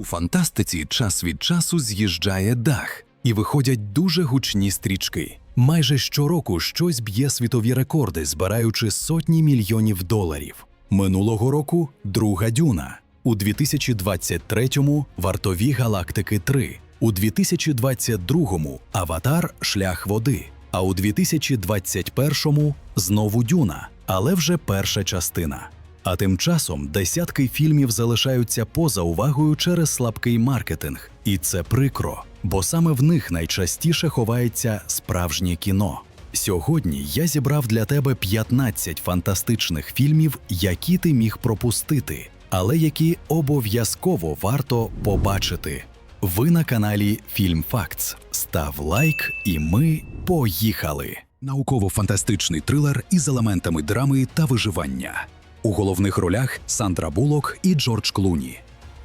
У фантастиці час від часу з'їжджає дах, і виходять дуже гучні стрічки. Майже щороку щось б'є світові рекорди, збираючи сотні мільйонів доларів. Минулого року друга дюна. У 2023-му Вартові галактики 3, у 2022-му Аватар Шлях води, а у 2021-му знову Дюна, але вже перша частина. А тим часом десятки фільмів залишаються поза увагою через слабкий маркетинг, і це прикро, бо саме в них найчастіше ховається справжнє кіно. Сьогодні я зібрав для тебе 15 фантастичних фільмів, які ти міг пропустити, але які обов'язково варто побачити. Ви на каналі Фільм Фактс. Став лайк, і ми поїхали. Науково-фантастичний трилер із елементами драми та виживання. У головних ролях Сандра Булок і Джордж Клуні.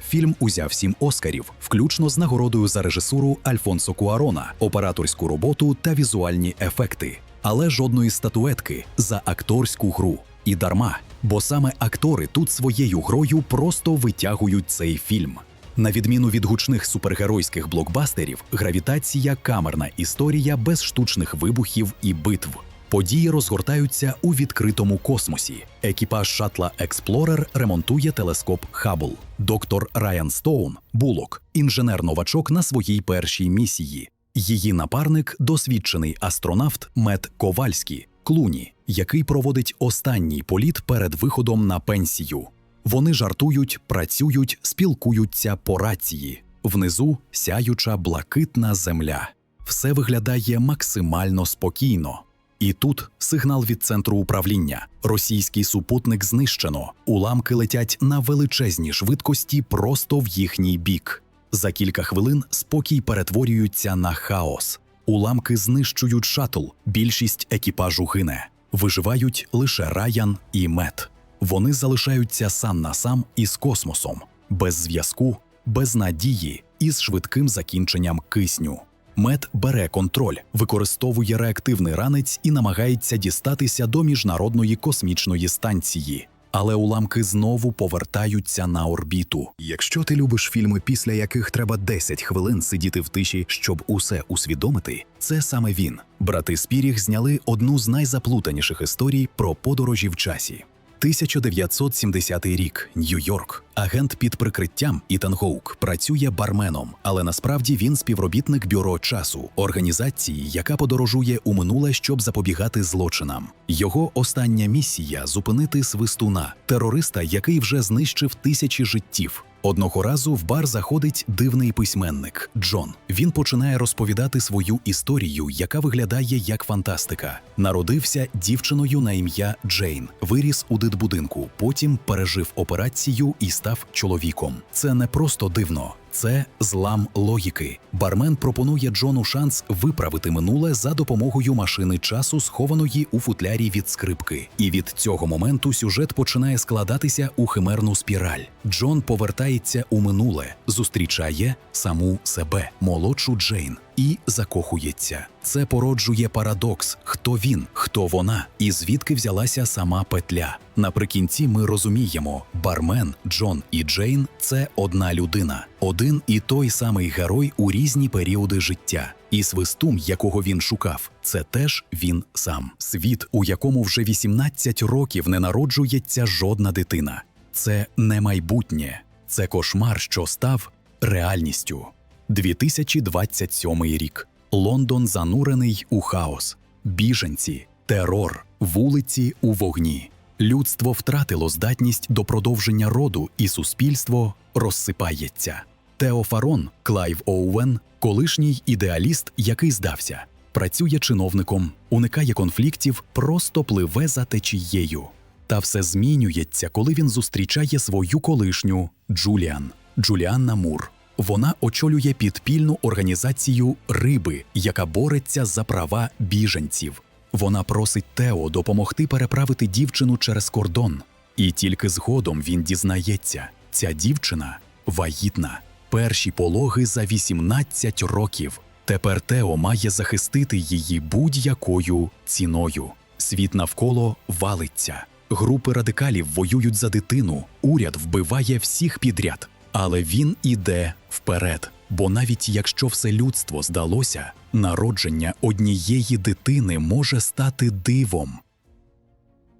Фільм узяв сім оскарів, включно з нагородою за режисуру Альфонсо Куарона, операторську роботу та візуальні ефекти, але жодної статуетки за акторську гру. І дарма, бо саме актори тут своєю грою просто витягують цей фільм. На відміну від гучних супергеройських блокбастерів, гравітація камерна історія без штучних вибухів і битв. Події розгортаються у відкритому космосі. Екіпаж шатла Експлорер ремонтує телескоп Хаббл. Доктор Райан Стоун Булок, інженер-новачок на своїй першій місії. Її напарник досвідчений астронавт Мет Ковальський Клуні, який проводить останній політ перед виходом на пенсію. Вони жартують, працюють, спілкуються по рації. Внизу сяюча блакитна земля. Все виглядає максимально спокійно. І тут сигнал від центру управління. Російський супутник знищено. Уламки летять на величезній швидкості просто в їхній бік. За кілька хвилин спокій перетворюється на хаос. Уламки знищують шатл, більшість екіпажу гине. Виживають лише Раян і Мет. Вони залишаються сам на сам із космосом, без зв'язку, без надії і з швидким закінченням кисню. Мет бере контроль, використовує реактивний ранець і намагається дістатися до міжнародної космічної станції. Але уламки знову повертаються на орбіту. Якщо ти любиш фільми, після яких треба 10 хвилин сидіти в тиші, щоб усе усвідомити, це саме він. Брати Спіріг зняли одну з найзаплутаніших історій про подорожі в часі. 1970 рік, Нью-Йорк. Агент під прикриттям Ітан Гоук працює барменом, але насправді він співробітник бюро часу, організації, яка подорожує у минуле, щоб запобігати злочинам. Його остання місія зупинити свистуна, терориста, який вже знищив тисячі життів. Одного разу в бар заходить дивний письменник Джон. Він починає розповідати свою історію, яка виглядає як фантастика. Народився дівчиною на ім'я Джейн, виріс у дитбудинку, потім пережив операцію і став чоловіком. Це не просто дивно. Це злам логіки. Бармен пропонує Джону шанс виправити минуле за допомогою машини часу, схованої у футлярі від скрипки. І від цього моменту сюжет починає складатися у химерну спіраль. Джон повертається у минуле, зустрічає саму себе, молодшу Джейн. І закохується. Це породжує парадокс: хто він, хто вона, і звідки взялася сама петля. Наприкінці ми розуміємо, бармен, Джон і Джейн це одна людина, один і той самий герой у різні періоди життя. І свистун, якого він шукав, це теж він сам. Світ, у якому вже 18 років не народжується жодна дитина. Це не майбутнє, це кошмар, що став реальністю. 2027 рік. Лондон занурений у хаос, біженці, терор, вулиці у вогні. Людство втратило здатність до продовження роду, і суспільство розсипається. Тео Фарон, Клайв Оуен, колишній ідеаліст, який здався, працює чиновником, уникає конфліктів, просто пливе за течією. Та все змінюється, коли він зустрічає свою колишню Джуліан Джуліанна Мур. Вона очолює підпільну організацію Риби, яка бореться за права біженців. Вона просить Тео допомогти переправити дівчину через кордон. І тільки згодом він дізнається, ця дівчина вагітна. Перші пологи за 18 років. Тепер Тео має захистити її будь-якою ціною. Світ навколо валиться. Групи радикалів воюють за дитину, уряд вбиває всіх підряд. Але він іде вперед. Бо навіть якщо все людство здалося, народження однієї дитини може стати дивом.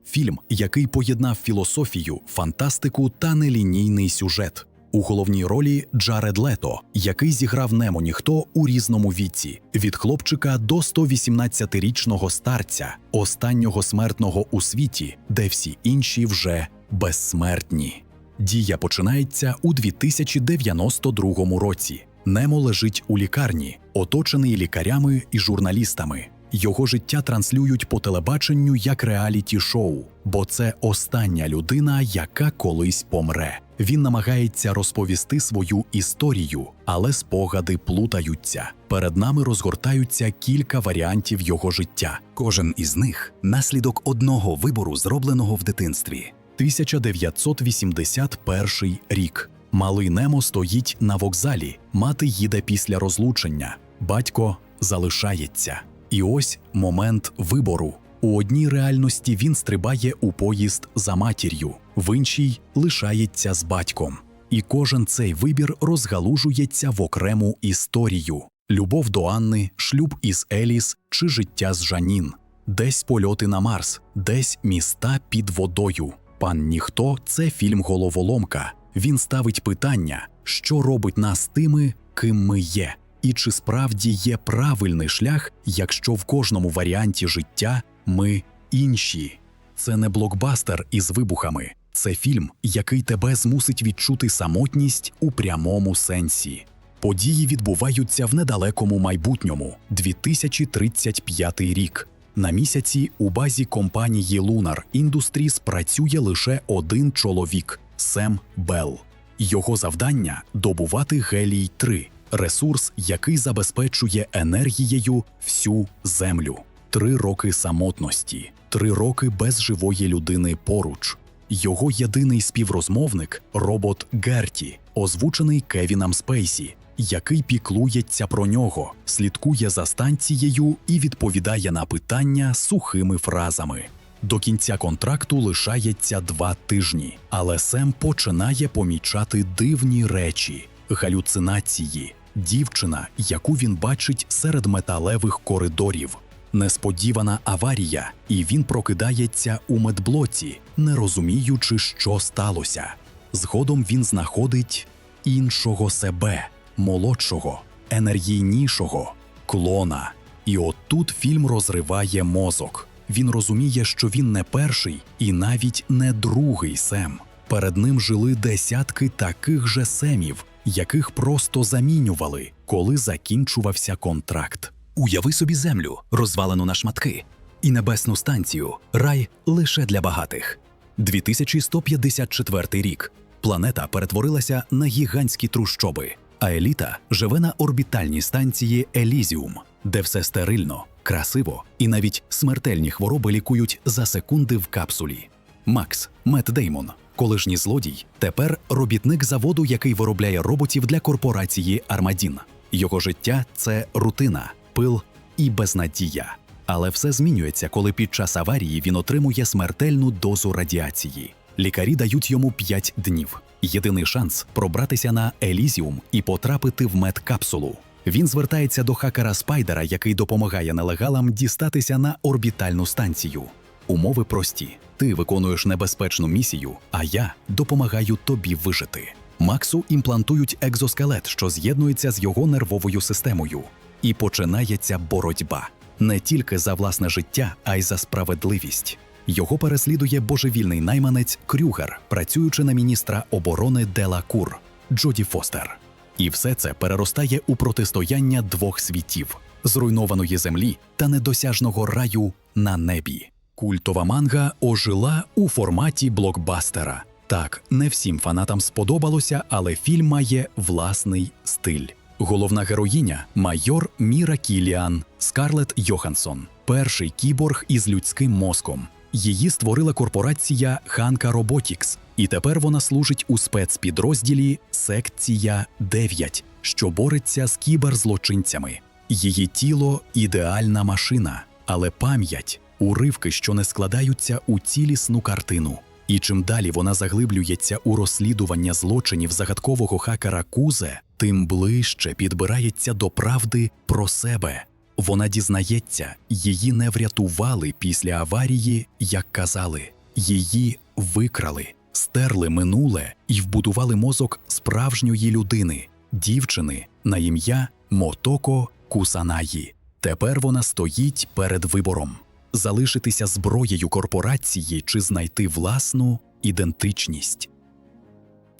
Фільм, який поєднав філософію, фантастику та нелінійний сюжет. У головній ролі Джаред Лето, який зіграв Немо ніхто у різному віці, від хлопчика до 118-річного старця, останнього смертного у світі, де всі інші вже безсмертні. Дія починається у 2092 році. Немо лежить у лікарні, оточений лікарями і журналістами. Його життя транслюють по телебаченню як реаліті-шоу, бо це остання людина, яка колись помре. Він намагається розповісти свою історію, але спогади плутаються. Перед нами розгортаються кілька варіантів його життя. Кожен із них наслідок одного вибору, зробленого в дитинстві. 1981 рік. Малий Немо стоїть на вокзалі. Мати їде після розлучення. Батько залишається. І ось момент вибору. У одній реальності він стрибає у поїзд за матір'ю, в іншій лишається з батьком. І кожен цей вибір розгалужується в окрему історію: любов до Анни, шлюб із Еліс чи життя з Жанін, десь польоти на Марс, десь міста під водою. Пан Ніхто це фільм головоломка. Він ставить питання, що робить нас тими, ким ми є, і чи справді є правильний шлях, якщо в кожному варіанті життя ми інші. Це не блокбастер із вибухами, це фільм, який тебе змусить відчути самотність у прямому сенсі. Події відбуваються в недалекому майбутньому 2035 рік. На місяці у базі компанії Lunar Industries працює лише один чоловік Сем Белл. Його завдання добувати гелій 3 ресурс, який забезпечує енергією всю землю. Три роки самотності, три роки без живої людини поруч. Його єдиний співрозмовник робот Герті, озвучений Кевіном Спейсі, який піклується про нього, слідкує за станцією і відповідає на питання сухими фразами. До кінця контракту лишається два тижні, але Сем починає помічати дивні речі, галюцинації, дівчина, яку він бачить серед металевих коридорів. Несподівана аварія, і він прокидається у медблоці, не розуміючи, що сталося. Згодом він знаходить іншого себе, молодшого, енергійнішого, клона. І отут фільм розриває мозок. Він розуміє, що він не перший і навіть не другий Сем. Перед ним жили десятки таких же семів, яких просто замінювали, коли закінчувався контракт. Уяви собі землю, розвалену на шматки, і небесну станцію рай лише для багатих. 2154 рік. Планета перетворилася на гігантські трущоби, а еліта живе на орбітальній станції Елізіум, де все стерильно, красиво і навіть смертельні хвороби лікують за секунди в капсулі. Макс Мет Деймон, колишній злодій, тепер робітник заводу, який виробляє роботів для корпорації Армадін. Його життя це рутина, пил і безнадія. Але все змінюється, коли під час аварії він отримує смертельну дозу радіації. Лікарі дають йому 5 днів. Єдиний шанс пробратися на Елізіум і потрапити в медкапсулу. Він звертається до хакера Спайдера, який допомагає нелегалам дістатися на орбітальну станцію. Умови прості: ти виконуєш небезпечну місію, а я допомагаю тобі вижити. Максу імплантують екзоскелет, що з'єднується з його нервовою системою, і починається боротьба не тільки за власне життя, а й за справедливість. Його переслідує божевільний найманець Крюгер, працюючи на міністра оборони Делакур Джоді Фостер. І все це переростає у протистояння двох світів зруйнованої землі та недосяжного раю на небі. Культова манга ожила у форматі блокбастера. Так, не всім фанатам сподобалося, але фільм має власний стиль. Головна героїня майор Міра Кіліан Скарлет Йоханссон, перший кіборг із людським мозком. Її створила корпорація Ханка Роботікс, і тепер вона служить у спецпідрозділі Секція 9, що бореться з кіберзлочинцями. Її тіло ідеальна машина, але пам'ять уривки, що не складаються у цілісну картину. І чим далі вона заглиблюється у розслідування злочинів загадкового хакера Кузе, тим ближче підбирається до правди про себе. Вона дізнається, її не врятували після аварії, як казали, її викрали, стерли минуле і вбудували мозок справжньої людини, дівчини на ім'я Мотоко Кусанаї. Тепер вона стоїть перед вибором залишитися зброєю корпорації чи знайти власну ідентичність.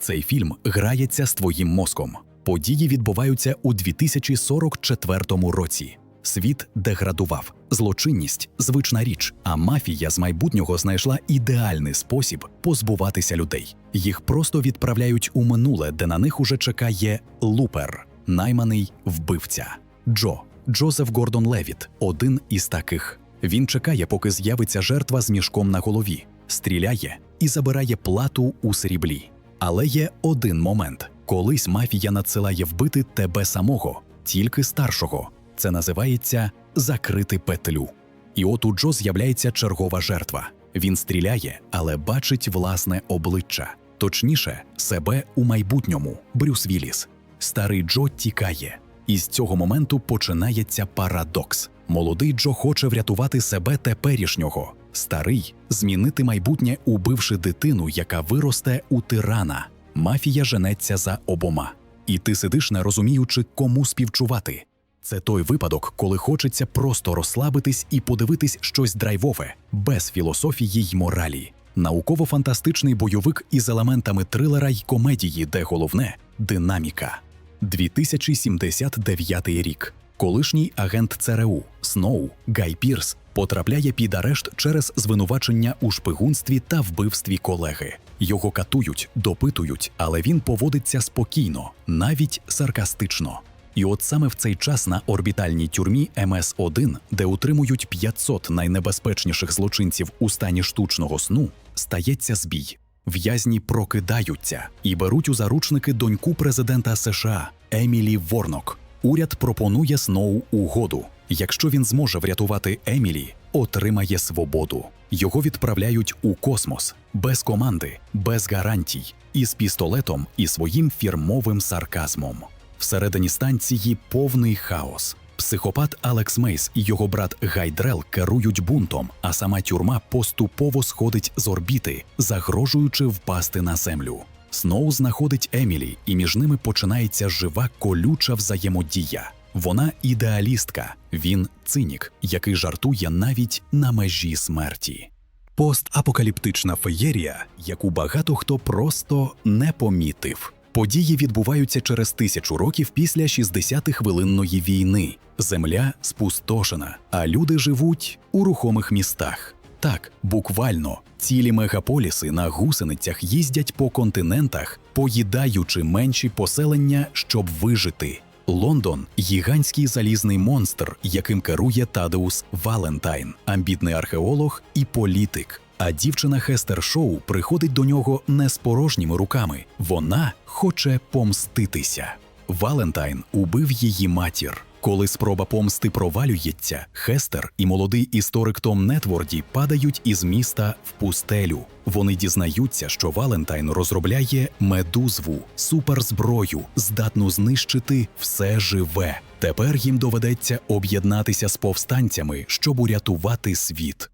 Цей фільм грається з твоїм мозком. Події відбуваються у 2044 році. Світ деградував, злочинність звична річ, а мафія з майбутнього знайшла ідеальний спосіб позбуватися людей. Їх просто відправляють у минуле, де на них уже чекає лупер, найманий вбивця. Джо Джозеф Гордон Левіт один із таких. Він чекає, поки з'явиться жертва з мішком на голові, стріляє і забирає плату у сріблі. Але є один момент: колись мафія надсилає вбити тебе самого, тільки старшого. Це називається закрити петлю. І от у Джо з'являється чергова жертва. Він стріляє, але бачить власне обличчя, точніше, себе у майбутньому. Брюс Вілліс. Старий Джо тікає. І з цього моменту починається парадокс. Молодий Джо хоче врятувати себе теперішнього, старий змінити майбутнє, убивши дитину, яка виросте у тирана. Мафія женеться за обома. І ти сидиш, не розуміючи, кому співчувати. Це той випадок, коли хочеться просто розслабитись і подивитись щось драйвове, без філософії й моралі. Науково-фантастичний бойовик із елементами трилера й комедії, де головне динаміка. 2079 рік. Колишній агент ЦРУ Сноу Гай Пірс потрапляє під арешт через звинувачення у шпигунстві та вбивстві колеги. Його катують, допитують, але він поводиться спокійно, навіть саркастично. І от саме в цей час на орбітальній тюрмі МС-1, де утримують 500 найнебезпечніших злочинців у стані штучного сну, стається збій. В'язні прокидаються і беруть у заручники доньку президента США Емілі Ворнок. Уряд пропонує Сноу угоду. Якщо він зможе врятувати Емілі, отримає свободу. Його відправляють у космос без команди, без гарантій, із пістолетом і своїм фірмовим сарказмом. Всередині станції повний хаос. Психопат Алекс Мейс і його брат Гайдрел керують бунтом, а сама тюрма поступово сходить з орбіти, загрожуючи впасти на землю. Сноу знаходить Емілі, і між ними починається жива колюча взаємодія. Вона ідеалістка, він цинік, який жартує навіть на межі смерті. Постапокаліптична феєрія, яку багато хто просто не помітив. Події відбуваються через тисячу років після 60-хвилинної війни. Земля спустошена, а люди живуть у рухомих містах. Так, буквально, цілі мегаполіси на гусеницях їздять по континентах, поїдаючи менші поселення, щоб вижити. Лондон гігантський залізний монстр, яким керує Тадеус Валентайн, амбітний археолог і політик. А дівчина Хестер Шоу приходить до нього не з порожніми руками. Вона хоче помститися. Валентайн убив її матір. Коли спроба помсти провалюється, Хестер і молодий історик Том Нетворді падають із міста в пустелю. Вони дізнаються, що Валентайн розробляє медузву, суперзброю, здатну знищити все живе. Тепер їм доведеться об'єднатися з повстанцями, щоб урятувати світ.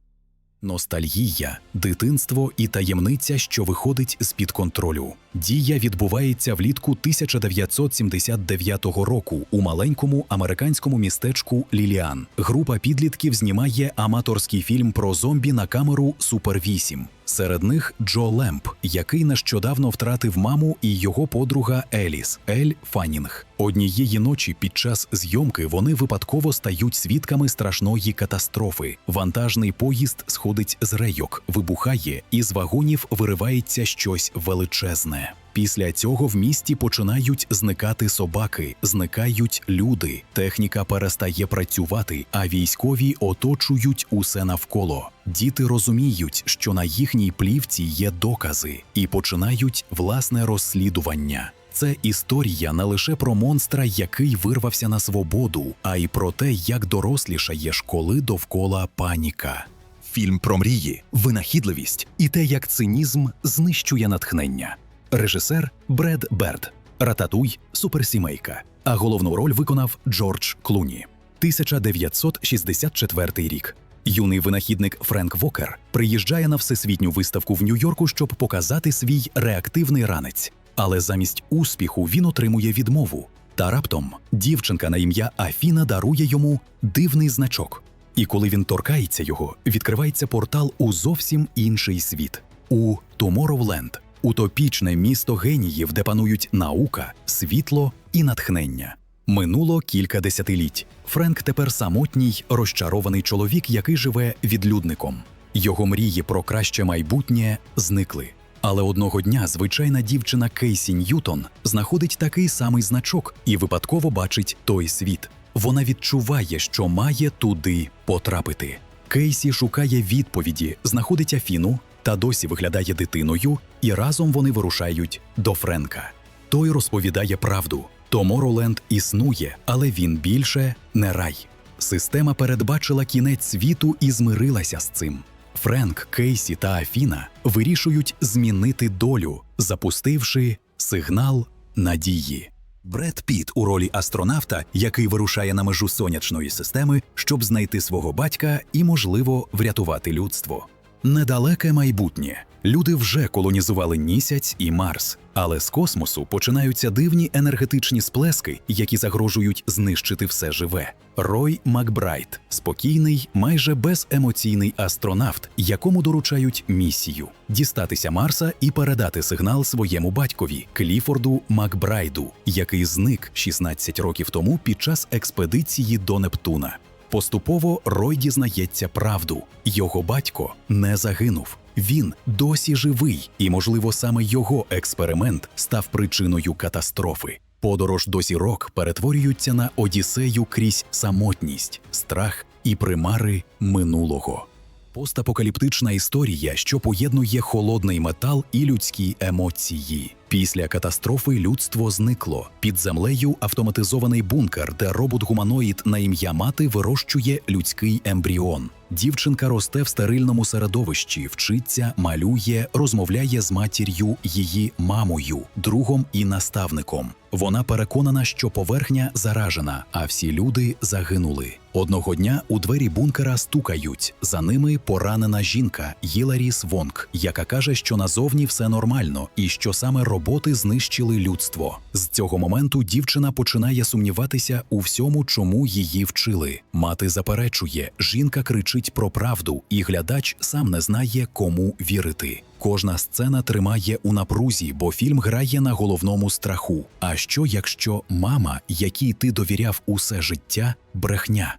Ностальгія, дитинство і таємниця, що виходить з-під контролю. Дія відбувається влітку 1979 року у маленькому американському містечку Ліліан. Група підлітків знімає аматорський фільм про зомбі на камеру Супер 8. Серед них Джо Лемп, який нещодавно втратив маму і його подруга Еліс Ель Фанінг. Однієї ночі під час зйомки вони випадково стають свідками страшної катастрофи. Вантажний поїзд сходить з рейок, вибухає, і з вагонів виривається щось величезне. Після цього в місті починають зникати собаки, зникають люди. Техніка перестає працювати, а військові оточують усе навколо. Діти розуміють, що на їхній плівці є докази, і починають власне розслідування. Це історія не лише про монстра, який вирвався на свободу, а й про те, як дорослішаєш, коли довкола паніка. Фільм про мрії, винахідливість і те, як цинізм знищує натхнення. Режисер Бред Берд, Рататуй, суперсімейка. А головну роль виконав Джордж Клуні. 1964 рік. Юний винахідник Френк Вокер приїжджає на всесвітню виставку в Нью-Йорку, щоб показати свій реактивний ранець. Але замість успіху він отримує відмову. Та раптом дівчинка на ім'я Афіна дарує йому дивний значок. І коли він торкається його, відкривається портал у зовсім інший світ у Tomorrowland – утопічне місто геніїв, де панують наука, світло і натхнення. Минуло кілька десятиліть. Френк тепер самотній, розчарований чоловік, який живе відлюдником. Його мрії про краще майбутнє зникли. Але одного дня звичайна дівчина Кейсі Ньютон знаходить такий самий значок і випадково бачить той світ. Вона відчуває, що має туди потрапити. Кейсі шукає відповіді, знаходить Афіну та досі виглядає дитиною, і разом вони вирушають до Френка. Той розповідає правду. Томороленд існує, але він більше не рай. Система передбачила кінець світу і змирилася з цим. Френк, Кейсі та Афіна вирішують змінити долю, запустивши сигнал надії. Бред Піт у ролі астронавта, який вирушає на межу сонячної системи, щоб знайти свого батька і, можливо, врятувати людство. Недалеке майбутнє. Люди вже колонізували місяць і Марс, але з космосу починаються дивні енергетичні сплески, які загрожують знищити все живе. Рой Макбрайт спокійний, майже беземоційний астронавт, якому доручають місію дістатися Марса і передати сигнал своєму батькові Кліфорду Макбрайду, який зник 16 років тому під час експедиції до Нептуна. Поступово Рой дізнається правду. Його батько не загинув. Він досі живий, і, можливо, саме його експеримент став причиною катастрофи. Подорож до зірок перетворюються на одіссею крізь самотність, страх і примари минулого. Постапокаліптична історія, що поєднує холодний метал і людські емоції. Після катастрофи людство зникло. Під землею автоматизований бункер, де робот-гуманоїд на ім'я мати вирощує людський ембріон. Дівчинка росте в стерильному середовищі, вчиться, малює, розмовляє з матір'ю, її мамою, другом і наставником. Вона переконана, що поверхня заражена, а всі люди загинули. Одного дня у двері бункера стукають. За ними поранена жінка Єларіс Вонг, яка каже, що назовні все нормально і що саме роботи знищили людство. З цього моменту дівчина починає сумніватися у всьому, чому її вчили. Мати заперечує, жінка кричить про правду, і глядач сам не знає, кому вірити. Кожна сцена тримає у напрузі, бо фільм грає на головному страху. А що якщо мама, якій ти довіряв усе життя, брехня?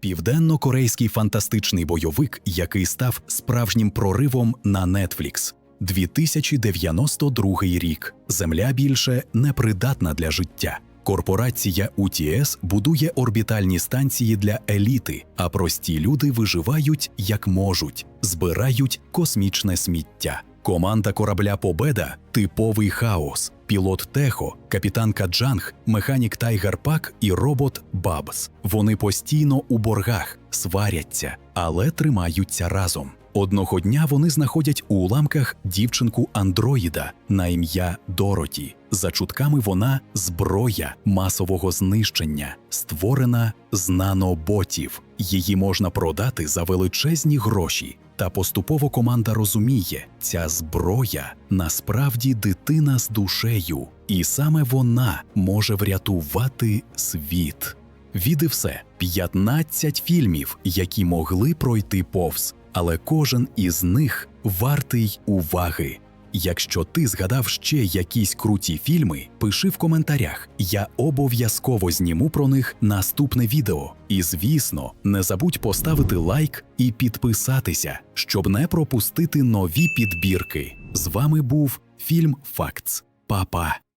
Південно-корейський фантастичний бойовик, який став справжнім проривом на Netflix. 2092 рік. Земля більше не придатна для життя. Корпорація UTS будує орбітальні станції для еліти, а прості люди виживають як можуть, збирають космічне сміття. Команда корабля Победа типовий хаос. Пілот Техо, капітанка Джанг, механік Тайгер Пак і робот Бабс. Вони постійно у боргах, сваряться, але тримаються разом. Одного дня вони знаходять у уламках дівчинку андроїда на ім'я Дороті. За чутками вона зброя масового знищення, створена з наноботів. Її можна продати за величезні гроші. Та поступово команда розуміє, ця зброя насправді дитина з душею, і саме вона може врятувати світ. Від і все 15 фільмів, які могли пройти повз, але кожен із них вартий уваги. Якщо ти згадав ще якісь круті фільми, пиши в коментарях. Я обов'язково зніму про них наступне відео. І звісно, не забудь поставити лайк і підписатися, щоб не пропустити нові підбірки. З вами був фільм Фактс. Па-па!